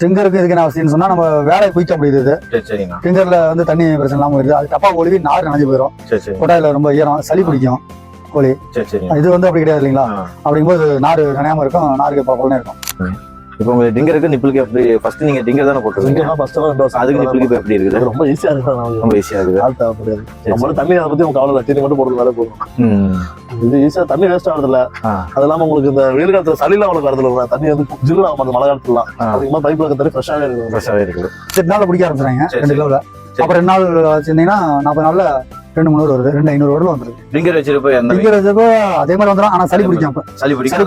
டிங்கருக்கு இதுக்கு என்ன அவசியம்னு சொன்னா நம்ம வேலையை குயிக்க முடியுது டிங்கர்ல வந்து தண்ணி பிரச்சனை இல்லாம வருது அது டப்பா ஒழுவி நார் நனைஞ்சு போயிடும் கொட்டாயில ரொம்ப ஈரம் சளி பிடிக்கும் கோழி. இது வந்து அப்படி கிடையாது இல்லைங்களா. அப்படிங்கும்போது நார் நனையாம இருக்கும் நாருக்கு பழப்பழம் இருக்கும். இப்போ உங்களுக்கு டிங்கருக்கு நிப்பிளுக்கு எப்படி ஃபர்ஸ்ட் நீங்க டிங்கர் தானே போட்டுருக்கீங்க வருஷம் அதுக்கு நிப்பிளுக்கு இப்போ எப்படி இருக்குது ரொம்ப ஈஸியா இருக்கு. ரொம்ப ஈஸியா இருக்குது ஆள் தேவைப்படாது நம்மளும் அதை பத்தி உங்களுக்கு இல்லை தண்ணி மட்டும் போடுறது வேலை போதும். இது ஈஸியா தண்ணி வேஸ்ட் ஆகுது இல்ல. அது இல்லாம உங்களுக்கு இந்த வெயில் காலத்துல சளிலாம் உங்களுக்கு வரது இல்லை தண்ணி வந்து ஜில்லு ஆகும் அந்த மழை காலத்துலாம் ஆ. அதிகமா பைப்ல இருக்க தண்ணி ஃப்ரெஷ்ஷாவே இருக்கு ஃப்ரெஷ்ஷாகவே இருக்குது ரெண்டு நாள்ல பிடிக்க ஆரம்பிச்சுறாங்க சரி, ரெண்டு. கிலோல. அப்புறம் ரெண்டு நாள் வச்சிருந்தீங்கன்னா நாற்பது நாள்ல ரெண்டு முந்நூறு வருது. ரெண்டு ஐநூறு வருடம் வந்துருது. டிங்கர் வச்சிருப்ப டிங்கர் வச்சப்போ அதே மாதிரி வந்துடும் ஆனா சளி பிடிக்கும் அப்ப. சளி பிடிக்கும்.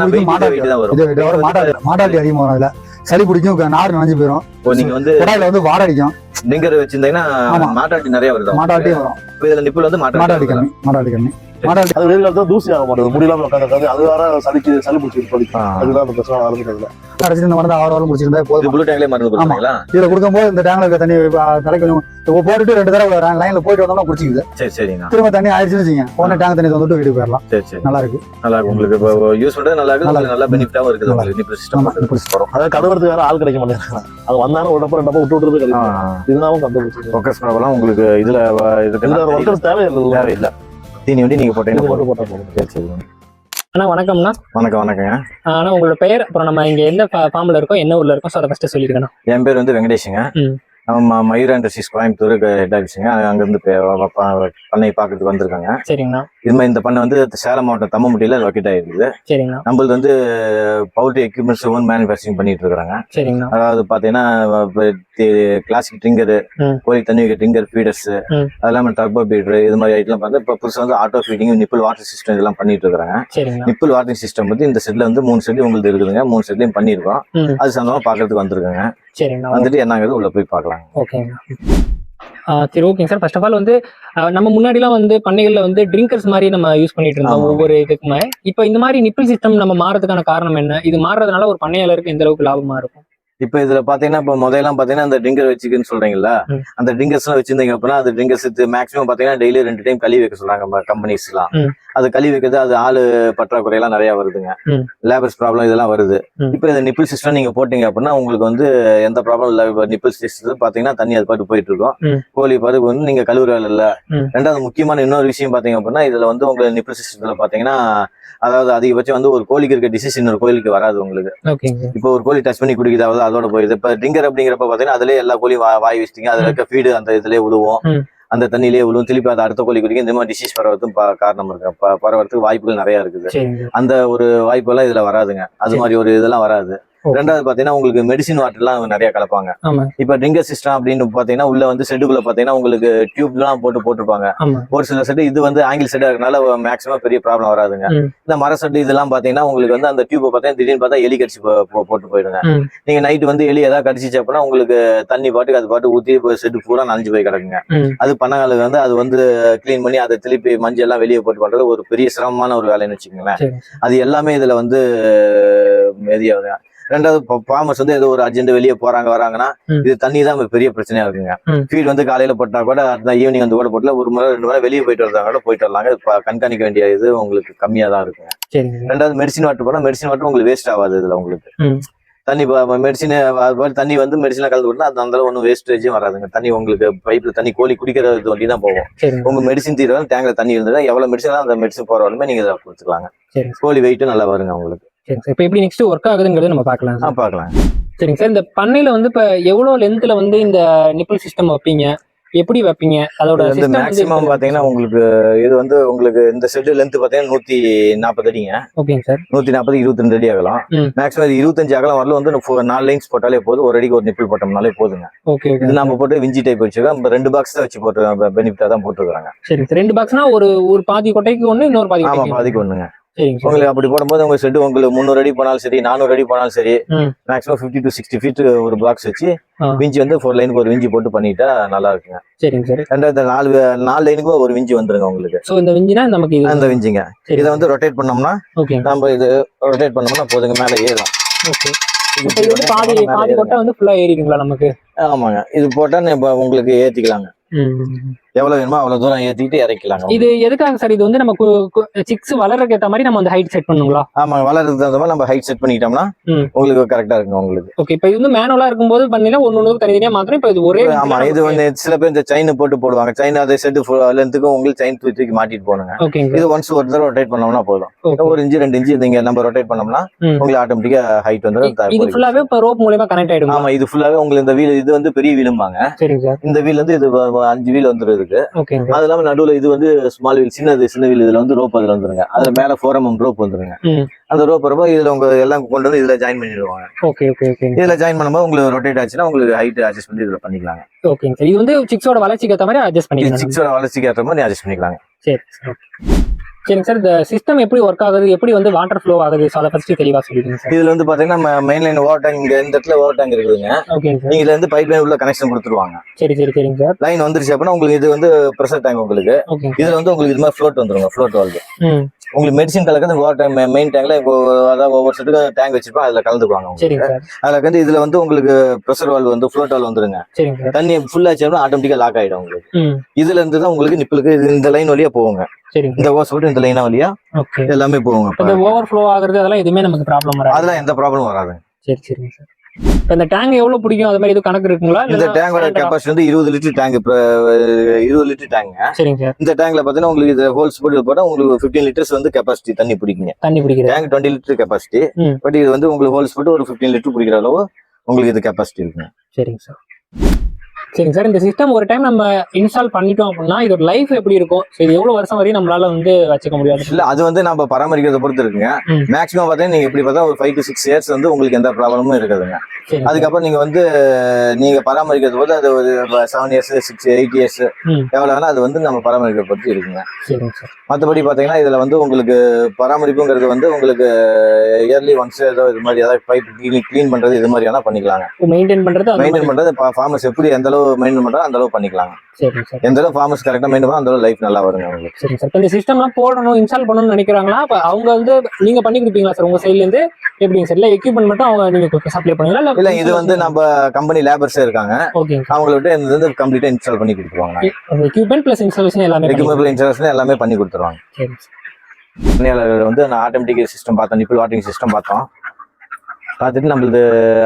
வர மாட்டாடி மாட்டாடி அதிகமாக வரும். அதுல. சளி பிடிக்கும் நார் நனைஞ்சு போயிடும் இப்போ நீங்க வந்து கொடாயில வந்து வாடை அடிக்கும். டிங்கர் வச்சிருந்தீங்கன்னா ஆமா. மாட்டாட்டி நிறைய வருது? மாட்டாட்டியும் வரும். இதுல நிப்பிள் வந்து மாட்டாடி கம்மி. மாட்டாடி கம்மி. மாட்டாடி அது வெயில் காலத்துல தூசி ஆக மாட்டேங்குது. முடியலாம உட்காந்து அது வேற சளிக்கு சளி பிடிச்சி பழிக்கும் ஆ. அதுதான் அந்த பிரச்சனை ஆரம்பிக்கிறதுல. அடைச்சிட்டு இந்த மருந்து ஆறு வாரம் முடிச்சிருந்தா இது போதும் ப்ளூ டேங்க்லயே மருந்து இதுல கொடுக்கும்போது இந்த டேங்க்ல இருக்க தண்ணி தலைக்கு கொஞ்சம் போட்டுட்டு ரெண்டு தடவை லைன்ல போயிட்டு வந்தோம்னா குடிச்சிக்குது. சரி சரிங்கண்ணா. திரும்ப தண்ணி ஆயிடுச்சுன்னு வச்சுங்க போன டேங்க் தண்ணி வந்துட்டு வீட்டுக்கு போயிடலாம். சரி சரி. நல்லா இருக்கு. நல்லா இருக்கு. உங்களுக்கு யூஸ் பண்றது நல்லா இருக்கு. நல்லா பெனிஃபிட்டாவும் இருக்குது. நல்லா உங்களுக்கு சிஸ்டம். அதாவது வேற ஆள் கிடைக்க மாட்டேங்கிறாங்க அது வந்தாலும் ஒரு டப்பா ரெண்டு டப்பா விட்டு விட்டுறது கிடைக்கும். இதுதான் கண்டுபிடிச்சு ப்ராப்ளம் உங்களுக்கு இதுல இதுக்கு ஒர்க்கர்ஸ் தேவையில்லை. தேவையில்லை. தீனி வண்டி நீங்க போட்டீங்கன்னா போதும். மட்டும் போட்டா சரி அண்ணா வணக்கம்ண்ணா வணக்கம் வணக்கங்க அண்ணா உங்களோட பெயர் அப்புறம் நம்ம இங்க எந்த ஃபார்ம்ல இருக்கோம் என்ன ஊர்ல இருக்கோம் ஸோ அதை ஃபர்ஸ்ட் சொல்லிருக்கேன் என் பேர் வந்து வெங்கடேஷுங்க. நம்ம மயூரா இண்டஸ்ட்ரீஸ் கோயம்புத்தூர் ஹெட் ஆஃபீஸுங்க அங்கேருந்து பண்ணை பார்க்கறதுக்கு வந்திருக்காங்க. சரிங்கண்ணா. இது மாதிரி இந்த பண்ணை வந்து சேலம் மாவட்டம் தம்மமுட்டியில் லொக்கேட் ஆகிருக்குது சரிங்கண்ணா. நம்மளது வந்து பவுல்ட்ரி எக்யூப்மெண்ட்ஸ் ஓன் மேனுஃபேக்சரிங் பண்ணிட்டு இருக்காங்க சரிங்கண்ணா. அதாவது பார்த்தீங்கன்னா கிளாசிக் ட்ரிங்கரு. கோழி தண்ணி வைக்க ட்ரிங்கர் ஃபீடர்ஸ் ம். அது இல்லாமல் டர்போ பீடர் இது மாதிரி ஐட்டம் வந்து இப்போ புதுசாக வந்து auto feeding nipple water system இதெல்லாம் பண்ணிட்டு இருக்காங்க சரிங்கண்ணா. நிப்பிள் வாட்டரிங் சிஸ்டம் வந்து இந்த செட்ல வந்து மூணு செட் உங்களுக்கு இருக்குதுங்க. மூணு செட்லையும் பண்ணியிருக்கோம். அது சம்பந்தமாக பார்க்கறதுக்கு வந்திருக்காங்க. வந்துட்டு என்னங்கிறது உள்ள போய் பார்க்கலாம். ஓகேங்கண்ணா ஆ, சரி ஓகேங்க சார் ஃபர்ஸ்ட் ஆஃப் ஆல் வந்து நம்ம முன்னாடிலாம் வந்து பண்ணைகள்ல வந்து ட்ரிங்கர்ஸ் மாதிரி நம்ம யூஸ் பண்ணிட்டு இருந்தோம். ஒவ்வொரு இதுக்குமே. இப்போ இந்த மாதிரி நிப்பிள் சிஸ்டம் நம்ம மாறதுக்கான காரணம் என்ன? இது மாறுறதுனால ஒரு பண்ணையாளருக்கு எந்த அளவுக்கு லாபமா இருக்கும்? இப்போ இதுல பாத்தீங்கன்னா இப்போ முதல்லாம் பாத்தீங்கன்னா அந்த டிங்கர் வச்சுக்குன்னு சொல்றீங்கல்ல ம். அந்த டிங்கர்ஸ் எல்லாம் வச்சிருந்தீங்க அப்படின்னா அந்த டிங்கர்ஸ் மேக்ஸிமம் பாத்தீங்கன்னா டெய்லி ரெண்டு டைம் கழுவி வைக்க சொல்றாங்க கம்பெனிஸ் எல்லாம். அது கழுவி வைக்கிறது அது ஆளு பற்றாக்குறை எல்லாம் நிறைய வருதுங்க. லேபர்ஸ் ப்ராப்ளம் இதெல்லாம் வருது. இப்போ இந்த நிப்பிள் சிஸ்டம் நீங்க போட்டீங்க அப்படின்னா உங்களுக்கு வந்து எந்த ப்ராப்ளம் இல்லை இப்போ நிப்பிள் சிஸ்டம் பாத்தீங்கன்னா தண்ணி அது பாட்டு போயிட்டு இருக்கும். கோழி பாட்டு வந்து நீங்க கழுவுற இல்ல. ரெண்டாவது முக்கியமான இன்னொரு விஷயம் பாத்தீங்க அப்படின்னா இதுல வந்து உங்களுக்கு நிப்பிள் சிஸ்டத்துல பாத்தீங்கன்னா அதாவது அதிகபட்சம் வந்து ஒரு கோழிக்கு இருக்க டிசீஸ் இன்னொரு கோழிக்கு வராது உங்களுக்கு இப்போ ஒரு கோழி டச் பண்ணி குடிக்குதாவது அதோட போயிடுது இப்போ டிங்கர் அப்படிங்கிறப்ப பாத்தீங்கன்னா அதுலயே எல்லா கோழியும் வாய் வச்சிட்டீங்க அதுல இருக்க ஃபீடு அந்த இதுலயே விழுவும். அந்த தண்ணியிலேயே விழுவும் திருப்பி அது அடுத்த கோழி குடிக்கும். இந்த மாதிரி டிசீஸ் பரவதும் காரணம் இருக்கு. பரவறதுக்கு வாய்ப்புகள் நிறைய இருக்குது. அந்த ஒரு வாய்ப்பெல்லாம் இதுல வராதுங்க. அது மாதிரி ஒரு இதெல்லாம் வராது. ரெண்டாவது பாத்தீங்கன்னா உங்களுக்கு மெடிசின் வாட்டர்லாம் நிறைய கலப்பாங்க. இப்போ ட்ரிங்கர் சிஸ்டம் அப்படின்னு பாத்தீங்கன்னா உள்ள வந்து செட்டுக்குள்ள பாத்தீங்கன்னா உங்களுக்கு டியூப்லாம் போட்டு போட்டிருப்பாங்க. ஒரு சில செட்டு இது வந்து ஆங்கிள் செட்டா இருக்கனால மேக்ஸிமம் பெரிய ப்ராப்ளம் வராதுங்க. இந்த மர செட்டு இதெல்லாம் பாத்தீங்கன்னா உங்களுக்கு வந்து அந்த டியூப்பை பார்த்தீங்கன்னா திடீர்னு பார்த்தா எலி கடிச்சு போட்டு போயிடுங்க. நீங்க நைட் வந்து எலி ஏதாவது கடிச்சிச்சு அப்படின்னா உங்களுக்கு தண்ணி பாட்டுக்கு அது பாட்டு ஊத்தி செட்டு பூரா நனைஞ்சு போய் கிடக்குங்க. அது பண்ணகாலுக்கு வந்து அது வந்து க்ளீன் பண்ணி அதை திருப்பி மஞ்சள் எல்லாம் வெளியே போட்டு பண்றது ஒரு பெரிய சிரமமான ஒரு வேலைன்னு வச்சுக்கோங்களேன். அது எல்லாமே இதுல வந்து மெதியாகுதுங்க ரெண்டாவது ஃபார்மர்ஸ் வந்து ஏதோ ஒரு அர்ஜென்ட் வெளியே போறாங்க வராங்கன்னா. இது தண்ணி தான் பெரிய பிரச்சனையா இருக்குங்க. ஃபீட் வந்து காலையில போட்டா கூட அடுத்த ஈவினிங் வந்து கூட போட்டல ஒரு முறை ரெண்டு முறை வெளியே போயிட்டு வரதா கூட போயிட்டு வரலாங்க. கண்காணிக்க வேண்டிய இது உங்களுக்கு கம்மியா தான் இருக்குங்க. ரெண்டாவது மெடிசின் வாட்டர் போனா மெடிசின் வாட்டர் உங்களுக்கு வேஸ்ட் ஆகாது இதுல உங்களுக்கு. தண்ணி மெடிசின் தண்ணி வந்து மெடிசன்ல கலந்து விட்டா அந்த அந்த ஒன்றும் வேஸ்டேஜும் வராதுங்க. தண்ணி உங்களுக்கு பைப்ல தண்ணி கோழி குடிக்கிற இது வண்டி தான் போகும். உங்க மெடிசின் தீர்வு டேங்க்ல தண்ணி இருந்ததுன்னா எவ்வளவு மெடிசன் அந்த மெடிசன் போற வரலுமே நீங்க கொடுத்துக்கலாங்க. கோழி வெயிட்டும் நல்லா வருங்க உங்களுக்கு. சரி சார். இப்போ எப்படி நெக்ஸ்ட் ஒர்க் ஆகுதுங்கிறது நம்ம பார்க்கலாம் ஆ சார் பார்க்கலாம். சரிங்க சார் இந்த பண்ணையில வந்து இப்போ எவ்வளோ லென்த்ல வந்து இந்த நிப்பிள் சிஸ்டம் வைப்பீங்க? எப்படி வைப்பீங்க? அதோட இது வந்து system வந்து மேக்ஸிமம் பாத்தீங்கன்னா உங்களுக்கு இது வந்து உங்களுக்கு இந்த செட் லென்த் பாத்தீங்கன்னா நூத்தி நாற்பது அடிங்க. ஓகேங்க சார். நூத்தி நாற்பது இருபத்தி ரெண்டு அடி ஆகலாம் ம். மேக்ஸிமம் இது இருபத்தஞ்சு அகலம் வரல வந்து ஃபோ- நாலு லைன்ஸ் போட்டாலே போதும். ஒரு அடிக்கு ஒரு நிப்பிள் போட்டோம்னாலே போதுங்க. Okay okay. இது நம்ம போட்டு விஞ்சி டைப் வச்சுக்கோம் நம்ம ரெண்டு பாக்ஸ் தான் வச்சு போட்டு பெனிஃபிட்டா தான் போட்டுருக்காங்க சரிங்க சார். ரெண்டு பாக்ஸ்னா ஒரு ஒரு பாதி கொட்டைக்கு ஒன்று இன்னொரு பாதி ஆமா கொட்டைக்கு பாதிக்கு சரிங்க சார் உங்களுக்கு அப்படி போடும்போது உங்க செட் உங்களுக்கு முந்நூறு அடி போனாலும் சரி நானூறு அடி போனாலும் சரி. Maximum fifty to sixty feet ஒரு பாக்ஸ் வச்சு. விஞ்சி வந்து ஃபோர் லைனுக்கு ஒரு விஞ்சி போட்டு பண்ணிட்டா நல்லா இருக்குங்க. சரிங்க சார். ரெண்டாவது நாலு நாலு லைனுக்கும் ஒரு விஞ்சி வந்துருங்க உங்களுக்கு. ஸோ இந்த விஞ்சினா நமக்கு அந்த விஞ்சிங்க இதை வந்து ரொட்டேட் பண்ணோம்னா நம்ம இது ரொட்டேட் பண்ணோம்னா போதுங்க மேலே ஏறும். ஓகே இப்போ இது வந்து பாதி மேல பாதி ஏறுங்க. கொட்டை வந்து ஃபுல்லா ஏறிடுங்களா நமக்கு? ஆமாங்க. இது போட்டா உங்களுக்கு ஏத்திக்கலாங்க. எவ்வளவு வேணுமோ அவ்வளவு தூரம் ஏத்திட்டு இறக்கலாங்க இது எதுக்காக சார் இது வந்து நம்ம சிக்ஸ் வளர்றதுக்கு ஏத்த மாதிரி நம்ம அந்த ஹைட் செட் பண்ணுங்களா? ஆமா வளர்றதுக்கு தகுந்த மாதிரி நம்ம ஹைட் செட் பண்ணிக்கிட்டோம்னா ம். உங்களுக்கு கரெக்டா இருக்குங்க உங்களுக்கு. ஓகே இப்போ இது வந்து மேனுவலா இருக்கும்போது பண்ணீங்கன்னா ஒன்னு ஒன்று தனித்தனியா மாத்திரம் இப்போ இது ஒரே ஆமா இது வந்து சில பேர் இந்த செயின் போட்டு போடுவாங்க. செயின் அதை செட்டு லென்த்துக்கும் உங்களுக்கு செயின் தூக்கி மாட்டிட்டு ஓகேங்க இது ஒன்ஸ் ஒரு தடவை ரொட்டேட் பண்ணோம்னா போதும். ஒரு இன்ச்சு ரெண்டு இன்ச்சு நீங்க நம்ம ரொட்டேட் பண்ணோம்னா. உங்களுக்கு ஆட்டோமேட்டிக்கா ஹைட் வந்து இது ஃபுல்லாவே இப்போ ரோப் மூலமா கனெக்ட் ஆயிடும் ஆமா இது ஃபுல்லாவே உங்களுக்கு இந்த வீல் இது வந்து பெரிய வீலும்பாங்க. இந்த வீல் வந்து இது அஞ்சு வீல் வந்துருக்கு ஓகேங்க அது இல்லாம நடுவுல இது வந்து ஸ்மால் வீல் சின்னது சின்ன வீல் இதுல வந்து ரோப் அதுல வந்துருங்க. அதுல மேல ஃபோர் எம்எம் ரோப் வந்துருங்க. அந்த ரோப் வரப்போ இதுல உங்க எல்லாம் கொண்டு வந்து இதுல ஜாயின் பண்ணிடுவாங்க. ஓகே ஓகே ஓகேங்க இதுல ஜாயின் பண்ணும்போது உங்களுக்கு ரொட்டேட் ஆச்சுன்னா உங்களுக்கு ஹைட் அட்ஜஸ்ட் பண்ணி இதுல பண்ணிக்கலாங்க. ஓகேங்க சார் இது வந்து சிக்ஸோட வளர்ச்சிக்கு ஏத்த மாதிரி அட்ஜஸ்ட் பண்ணிக்கலாம் சிக்ஸோட வளர்ச்சிக்கு ஏற்ற மாதிரி அட்ஜஸ்ட் பண்ணிக்கலாங்க. சரி சார் சரிங்க சார் இந்த சிஸ்டம் எப்படி ஒர்க் ஆகுது? எப்படி வந்து வாட்டர் ஃப்ளோ ஆகுது? ஸோ அதை ஃபர்ஸ்ட் தெளிவா சொல்லிடுங்க சார் இதுல வந்து பாத்தீங்கன்னா நம்ம மெயின் லைன் ஓவர் டேங்க் இங்க இந்த இடத்துல ஓவர் டேங்க் இருக்குதுங்க. ஓகேங்க சார் நீங்க இருந்து பைப் லைன் உள்ள கனெக்ஷன் கொடுத்துருவாங்க. சரி சரி சரிங்க சார் லைன் வந்துருச்சு அப்படின்னா உங்களுக்கு இது வந்து ப்ரெஷர் டேங்க் உங்களுக்கு. இதுல வந்து உங்களுக்கு இது மாதிரி ஃப்ளோட் வந்துருங்க ஃப்ளோட் வால்வு ம். உங்களுக்கு மெடிசின் கலக்கிறது ஓவர் டேங்க் மெயின் டேங்க்ல அதாவது ஒவ்வொரு செட்டுக்கு டேங்க் வச்சிருப்போம் அதுல கலந்துக்குவாங்க அதுல வந்து இதுல வந்து உங்களுக்கு ப்ரெஷர் வால்வு வந்து ஃப்ளோட் வால்வு வந்துருங்க. தண்ணி ஃபுல் ஆச்சுன்னா ஆட்டோமேட்டிக்கா லாக் ஆயிடும் உங்களுக்கு. இதுல இருந்து தான் உங்களுக்கு நிப்பிளுக்கு இந்த லைன் வழியா போகுங்க. சரிங்க இந்த ஓஸ் விட்டு இந்த லைனா வழியா எல்லாமே போகுங்க இப்போ ஓவர் ஃப்ளோ ஆகுறது அதெல்லாம் எதுவுமே நமக்கு ப்ராப்ளம் வராது. அதெல்லாம் எந்த ப்ராப்ளம் வராது சரி சரிங்க சார் இப்போ இந்த டேங்க் எவ்வளவு பிடிக்கும்? அது மாதிரி எதுவும் கணக்கு இருக்குங்களா? இந்த டேங்கோட? கெப்பாசிட்டி வந்து இருபது லிட்டர் டேங்க் இருபது லிட்டர் டேங்க் சரிங்க சார் இந்த டேங்க்ல பாத்தீங்கன்னா உங்களுக்கு இது ஹோல்ஸ் போட்டு போட்டா உங்களுக்கு ஃபிஃப்டீன் லிட்டர்ஸ் வந்து கெப்பாசிட்டி தண்ணி பிடிக்குங்க. தண்ணி பிடிக்கிறது tank twenty litre capacity. But இது வந்து உங்களுக்கு ஹோல்ஸ் போட்டு ஒரு ஃபிஃப்டீன் லிட்டர் பிடிக்கிற அளவு உங்களுக்கு இது கெப்பாசிட்டி இருக்குங்க. சரிங்க சார் சரிங்க சார் இந்த சிஸ்டம் ஒரு டைம் நம்ம இன்ஸ்டால் பண்ணிட்டோம் அப்படின்னா இதோட லைஃப் எப்படி இருக்கும்? இது எவ்வளவு வருஷம் வரையும் நம்மளால வந்து வச்சுக்க முடியாது. இல்ல அது வந்து நம்ம பராமரிக்கிறத பொறுத்து இருக்குங்க. மேக்ஸிமம் பாத்தீங்கன்னா நீங்க எப்படி பார்த்தா ஒரு ஃபைவ் டு சிக்ஸ் இயர்ஸ் வந்து உங்களுக்கு எந்த ப்ராப்ளமும் இருக்காதுங்க. சரி அதுக்கப்புறம் நீங்க வந்து நீங்க பராமரிக்கிறது போது அது ஒரு seven years six eight years. எவ்வளவு அது வந்து நம்ம பராமரிக்கிறத பொறுத்து இருக்குங்க. சார். மற்றபடி பாத்தீங்கன்னா இதுல வந்து உங்களுக்கு பராமரிப்புங்கிறது வந்து உங்களுக்கு இயர்லி ஒன்ஸ் ஏதோ இது மாதிரி ஏதாவது பைப் க்ளீன் பண்றது இது மாதிரி வேணா பண்ணிக்கலாங்க. மெயின்டைன் பண்றது மெயின்டைன். பண்றது ஃபார்மர்ஸ் எப்படி எந்த அளவு மெயின்டைன் பண்றோம் அந்த அளவு பண்ணிக்கலாங்க. சரிங்க சார். எந்த அளவு ஃபார்மர்ஸ் கரெக்டா மெயின்டைன் பண்ணா அந்த அளவு லைஃப் நல்லா வருங்க உங்களுக்கு சரிங்க சார். இப்போ இந்த சிஸ்டம்லாம் போடணும் இன்ஸ்டால் பண்ணணும்னு நினைக்கிறாங்களா? அப்ப அவங்க வந்து நீங்க பண்ணி கொடுப்பீங்களா சார்? உங்க சைட்ல இருந்து எப்படிங்க சார்? இல்ல எக்யூப்மெண்ட் மட்டும் அவங்க நீங்க சப்ளை பண்ணுவீங்களா? இல்ல இது வந்து நம்ம கம்பெனி லேபர்ஸே இருக்காங்க. ஓகேங்க அவங்கள விட்டு இந்த வந்து கம்ப்ளீட்டா இன்ஸ்டால் பண்ணி கொடுத்துருவாங்க. எக்யூப்மெண்ட் பிளஸ் இன்ஸ்டாலேஷன் எல்லாமே எக்யூப்மெண்ட் இன்ஸ்டாலேஷன் எல்லாமே பண்ணி கொடுத்துருவாங்க. சரி. பணியாளர்கள் வந்து நான் ஆட்டோமேட்டிக் சிஸ்டம் பார்த்தோம் நிப்பிள் வாட்டிங் சிஸ்டம் பார்த்தோம். பார்த்துட்டு நம்மளது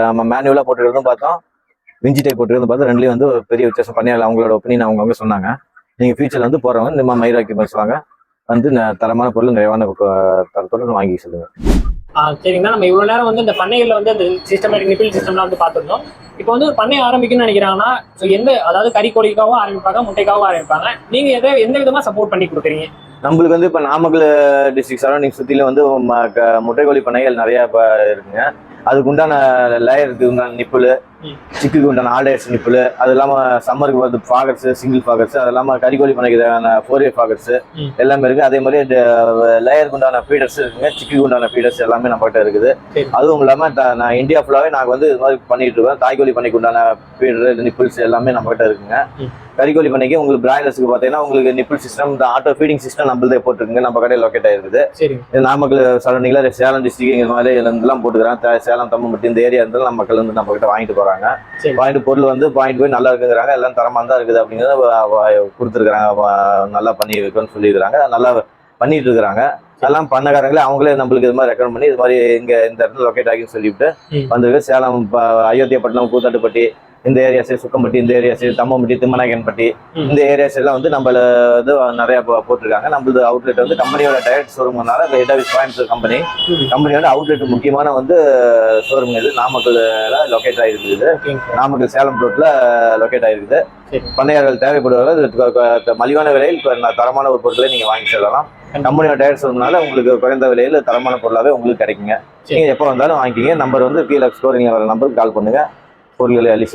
நம்ம மேனுவலாக போட்டுக்கிறதும் பார்த்தோம். விஞ்சி டைப் போட்டுக்கிறதும் பார்த்தோம் ரெண்டுலேயும் வந்து பெரிய வித்தியாசம் பணியாளர் அவங்களோட ஒப்பீனியன் அவங்கவுங்க சொன்னாங்க. நீங்கள் ஃபியூச்சரில் வந்து போகிறவங்க இந்த மாதிரி மயிராக்கி பேசுவாங்க வந்து தரமான பொருள் நிறைவான தரத்தோட வாங்கி சொல்லுங்க. ஆ, சரிங்கண்ணா. நம்ம இவ்வளவு நேரம் வந்து இந்த பண்ணைகள்ல வந்து அந்த சிஸ்டமேட்டிக் நிப்பிள் சிஸ்டம்லாம் வந்து பார்த்துருந்தோம். இப்போ வந்து ஒரு பண்ணை ஆரம்பிக்கணும்னு நினைக்கிறாங்கன்னா ஸோ எந்த அதாவது கறி கோழிக்காகவும் ஆரம்பிப்பாங்க முட்டைக்காகவும் ஆரம்பிப்பாங்க. நீங்க எதை எந்த விதமா சப்போர்ட் பண்ணி கொடுக்குறீங்க? நம்மளுக்கு வந்து இப்போ நாமக்கல் டிஸ்ட்ரிக்ட் சரௌண்டிங் சுற்றில வந்து முட்டைக்கோழி பண்ணைகள் நிறைய இப்போ இருக்குங்க. அதுக்கு உண்டான லேயருக்கு உண்டான நிப்புள். சிக்குக்கு உண்டான ஆல்டர்ஸ் நிப்புள் அது இல்லாமல் சம்மருக்கு வந்து ஃபாகர்ஸ் சிங்கிள் ஃபாகர்ஸ் அது இல்லாமல் கறிக்கோழி பண்ணைக்கு தேவையான ஃபோர் இயர் ஃபாகர்ஸ். எல்லாமே இருக்கு அதே மாதிரி லேயருக்கு உண்டான ஃபீடர்ஸ் இருக்குங்க சிக்குக்கு உண்டான ஃபீடர்ஸ் எல்லாமே நம்மகிட்ட இருக்குது. அதுவும் இல்லாமல் நான் இந்தியா ஃபுல்லாகவே நாங்கள் வந்து இது மாதிரி பண்ணிட்டு இருக்கோம் தாய்க்கோழி பண்ணைக்கு உண்டான ஃபீடர் நிப்பிள்ஸ் எல்லாமே நம்மகிட்ட இருக்குங்க. கறிக்கோழி பண்ணைக்கு உங்களுக்கு பிராய்லர்ஸ்க்கு பார்த்தீங்கன்னா உங்களுக்கு நிப்பிள் சிஸ்டம் இந்த ஆட்டோ ஃபீடிங் சிஸ்டம் நம்மளதே போட்டுருக்குங்க நம்ம கடையில் லொக்கேட் ஆயிருக்குது. நாமக்கல் சரௌண்டிங்ல சேலம் டிஸ்ட்ரிக்ட் இந்த மாதிரி இருந்தெல்லாம் போட்டுக்கிறாங்க. சேலம் தம்மம்பட்டி இந்த ஏரியா இருந்தாலும் நம்ம மக்கள் வந்து நம்ம கிட்ட வாங்கிட்டு போறாங்க. சரி. வாங்கிட்டு பொருள் வந்து வாங்கிட்டு போய் நல்லா இருக்குங்கிறாங்க. எல்லாம் தரமா தான் இருக்குது அப்படிங்கிறத வ- நல்லா பண்ணி வைக்கணும்னு சொல்லியிருக்கிறாங்க. நல்லா பண்ணிட்டு இருக்கிறாங்க. எல்லாம் பண்ணக்காரங்களே அவங்களே நம்மளுக்கு இது மாதிரி ரெக்கமெண்ட் பண்ணி இது மாதிரி இங்க இந்த இடத்துல லொக்கேட் ஆகின்னு சொல்லிவிட்டு. வந்திருக்கு. சேலம் அயோத்தியாப்பட்டினம் கூத்தாட்டுப்பட்டி இந்த ஏரியாஸ் சுக்கம்பட்டி இந்த ஏரியாஸ் தம்மம்பட்டி திம்மநாயக்கன்பட்டி ம். இந்த ஏரியாஸ் எல்லாம் வந்து நம்மள இது நிறைய போ- போட்டிருக்காங்க. நம்மளது அவுட்லெட் வந்து கம்பெனியோட டைரக்ட் ஷோரூம்னால ஹெட் ஆஃபீஸ் கோயம்புத்தூர் கம்பெனி. கம்பெனியோட அவுட்லெட் முக்கியமான வந்து ஷோரூம் இது. நாமக்கல்ல லொக்கேட் சார் நாமக்கல் சேலம் ரோட்ல லொக்கேட் ஆயிருக்குது. சரி. பண்ணையாளர்கள் தேவைப்படுவர்கள். மலிவான விலையில் தரமான ஒரு பொருட்களை நீங்க வாங்கி செல்லலாம். கம்பெனியோட டைரக்ட் ஷோரூம்னால உங்களுக்கு குறைந்த விலையில் தரமான பொருளாவே உங்களுக்கு கிடைக்குங்க. நீங்க எப்போ வந்தாலும் வாங்கிக்கிங்க. நம்பர் வந்து கீழே ஸ்டோரிங்ல வர நம்பருக்கு கால் பண்ணுங்க. பொருட்களை அள்ளி